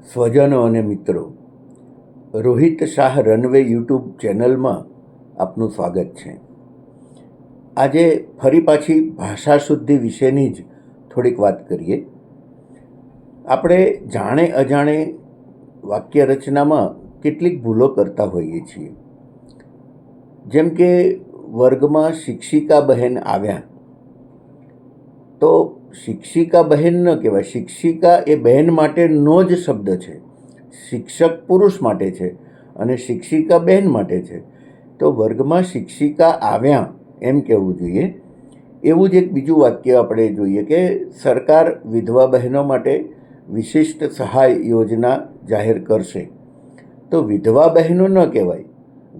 સ્વજનો અને મિત્રો, Rohit Shah runway YouTube ચેનલમાં આપનું સ્વાગત છે. આજે ફરી પાછી ભાષા શુદ્ધિ વિશેની જ થોડીક વાત કરીએ. આપણે જાણે અજાણે વાક્ય રચનામાં કેટલીક ભૂલો કરતા હોઈએ છીએ. જેમ કે, વર્ગમાં શિક્ષિકા બહેન આવ્યા, તો શિક્ષિકા બહેન ન કહેવાય. શિક્ષિકા એ બહેન માટેનો જ શબ્દ છે. શિક્ષક પુરુષ માટે છે અને શિક્ષિકા બહેન માટે છે. તો વર્ગમાં શિક્ષિકા આવ્યા એમ કહેવું જોઈએ. એવું જ એક બીજું વાક્ય આપણે જોઈએ કે સરકાર વિધવા બહેનો માટે વિશિષ્ટ સહાય યોજના જાહેર કરશે. તો વિધવા બહેનો ન કહેવાય.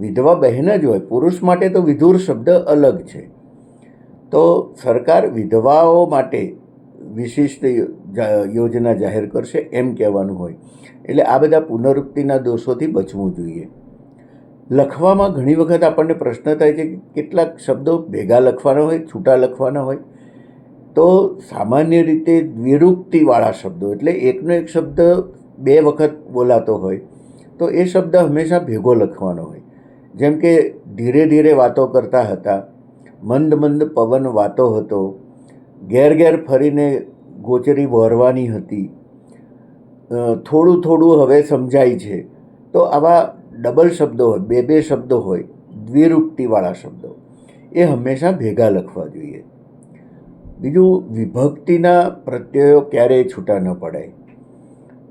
વિધવા બહેન જ હોય. પુરુષ માટે તો વિધુર શબ્દ અલગ છે. તો સરકાર વિધવાઓ માટે વિશિષ્ટ યોજના જાહેર કરશે એમ કહેવાનું હોય. એટલે આ બધા પુનરુક્તિના દોષોથી બચવું જોઈએ. લખવામાં ઘણી વખત આપણને પ્રશ્ન થાય છે કે કેટલાક શબ્દો ભેગા લખવાના હોય, છૂટા લખવાના હોય. તો સામાન્ય રીતે દ્વિરુક્તિવાળા શબ્દો, એટલે એકનો એક શબ્દ બે વખત બોલાતો હોય, તો એ શબ્દ હંમેશા ભેગો લખવાનો હોય. જેમ કે ધીરે ધીરે વાતો કરતા હતા મંદ મંદ પવન વાતો હતો. ઘેર ઘેર ફરીને ગોચરી વહરવાની હતી. થોડું થોડું હવે સમજાય છે. તો આવા ડબલ શબ્દો હોય, બે બે શબ્દો હોય દ્વિરુક્તિવાળા શબ્દો, એ હંમેશા ભેગા લખવા જોઈએ. બીજું, વિભક્તિના પ્રત્યયો ક્યારેય છૂટા ન પડાય.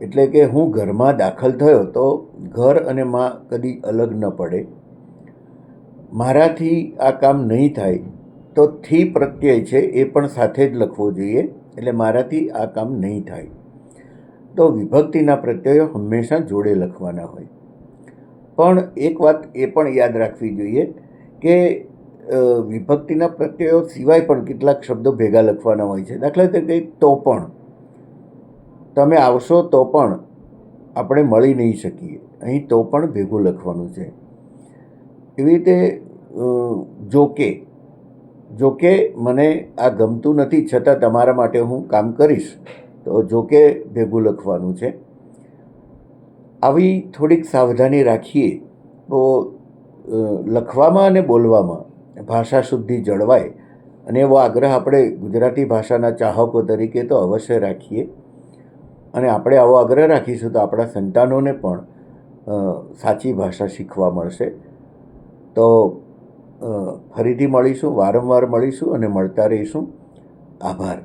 એટલે કે હું ઘરમાં દાખલ થયો તો ઘર અને માં કદી અલગ ન પડે. મારાથી આ કામ નહીં થાય, તો થી પ્રત્યય છે એ પણ સાથે જ લખવો જોઈએ, એટલે મારાથી આ કામ નહીં થાય. તો વિભક્તિના પ્રત્યયો હંમેશા જોડે લખવાના હોય. પણ એક વાત એ પણ યાદ રાખવી જોઈએ કે વિભક્તિના પ્રત્યયો સિવાય પણ કેટલાક શબ્દો ભેગા લખવાના હોય છે. દાખલા તરીકે તો પણ. તમે આવશો તો પણ આપણે મળી નહીં શકીએ. અહીં તો પણ ભેગું લખવાનું છે. એવી રીતે જોકે જોકે મને આ ગમતું નથી, છતાં તમારા માટે હું કામ કરીશ, તો જોકે ભેગું લખવાનું છે. આવી થોડીક સાવધાની રાખીએ, તો લખવામાં અને બોલવામાં ભાષા શુદ્ધિ જળવાય, અને એવો આગ્રહ આપણે ગુજરાતી ભાષાના ચાહકો તરીકે તો અવશ્ય રાખીએ. અને આપણે આવો આગ્રહ રાખીશું તો આપણા સંતાનોને પણ સાચી ભાષા શીખવા મળશે. તો ફરીથી મળીશું વારંવાર મળીશું અને મળતા રહીશું. આભાર.